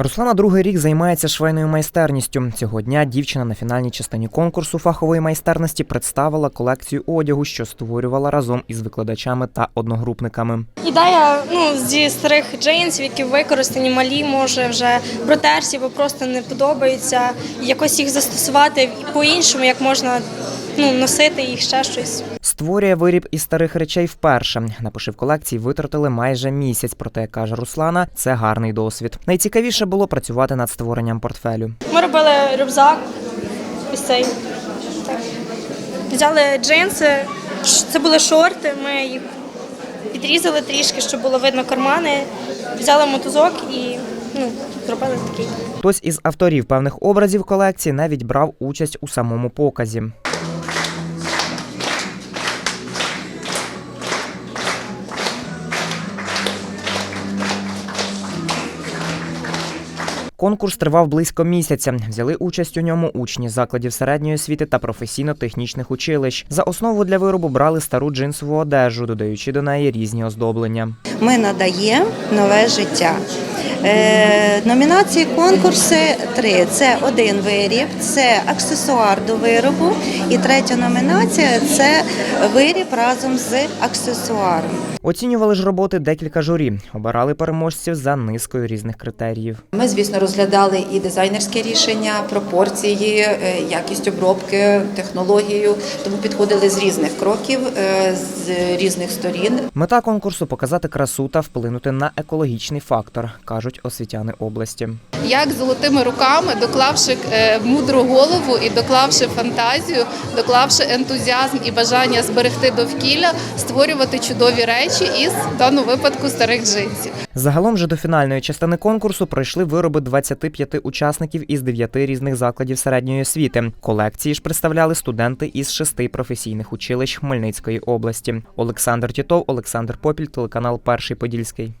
Руслана другий рік займається швейною майстерністю. Цього дня дівчина на фінальній частині конкурсу фахової майстерності представила колекцію одягу, що створювала разом із викладачами та одногрупниками. Ідея ну, зі старих джинсів, які використані малі, може вже протерсі, бо просто не подобається. Якось їх застосувати по-іншому, як можна ну, носити їх ще щось. Створює виріб із старих речей вперше. На пошив колекції витратили майже місяць. Проте, каже Руслана, це гарний досвід. Найцікавіше було працювати над створенням портфелю. Ми робили рюкзак, ось цей. Взяли джинси, це були шорти, ми їх підрізали трішки, щоб було видно кармани. Взяли мотузок і ну, зробили такий. Хтось із авторів певних образів колекції навіть брав участь у самому показі. Конкурс тривав близько місяця. Взяли участь у ньому учні закладів середньої освіти та професійно-технічних училищ. За основу для виробу брали стару джинсову одежу, додаючи до неї різні оздоблення. ми надаємо нове життя. Е, номінації конкурси три: це один виріб, це аксесуар до виробу, і третя номінація це виріб разом з аксесуаром. Оцінювали ж роботи декілька журі, обирали переможців за низкою різних критеріїв. Ми, звісно, розглядали і дизайнерське рішення, пропорції, е, якість обробки, технологію. Тому підходили з різних кроків, е, з різних сторін. Мета конкурсу показати красу та вплинути на екологічний фактор, кажуть освітяни області. як золотими руками, доклавши е, мудру голову і доклавши фантазію, доклавши ентузіазм і бажання зберегти довкілля, створювати чудові речі із в даному випадку старих джинсів. Загалом же до фінальної частини конкурсу пройшли вироби 25 учасників із 9 різних закладів середньої освіти. Колекції ж представляли студенти із шести професійних училищ Хмельницької області. Олександр Тітов, Олександр Попіль, телеканал Перший Подільський.